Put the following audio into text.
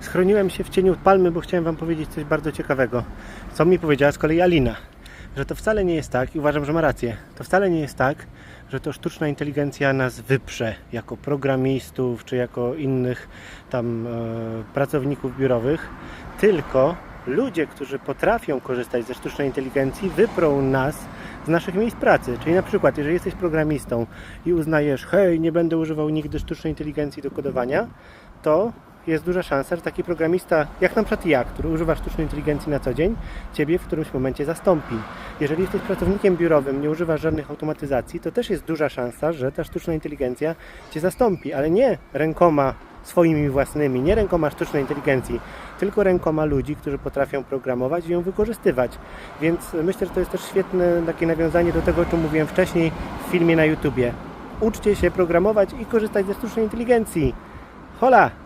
Schroniłem się w cieniu palmy, bo chciałem Wam powiedzieć coś bardzo ciekawego. Co mi powiedziała z kolei Alina, że to wcale nie jest tak, i uważam, że ma rację, to wcale nie jest tak, że to sztuczna inteligencja nas wyprze jako programistów, czy jako innych tam e, pracowników biurowych, tylko ludzie, którzy potrafią korzystać ze sztucznej inteligencji, wyprą nas z naszych miejsc pracy. Czyli na przykład, jeżeli jesteś programistą i uznajesz, hej, nie będę używał nigdy sztucznej inteligencji do kodowania, to jest duża szansa, że taki programista, jak na przykład ja, który używa sztucznej inteligencji na co dzień, Ciebie w którymś momencie zastąpi. Jeżeli jesteś pracownikiem biurowym, nie używasz żadnych automatyzacji, to też jest duża szansa, że ta sztuczna inteligencja Cię zastąpi, ale nie rękoma swoimi własnymi, nie rękoma sztucznej inteligencji, tylko rękoma ludzi, którzy potrafią programować i ją wykorzystywać. Więc myślę, że to jest też świetne takie nawiązanie do tego, o czym mówiłem wcześniej w filmie na YouTubie. Uczcie się programować i korzystać ze sztucznej inteligencji. Hola!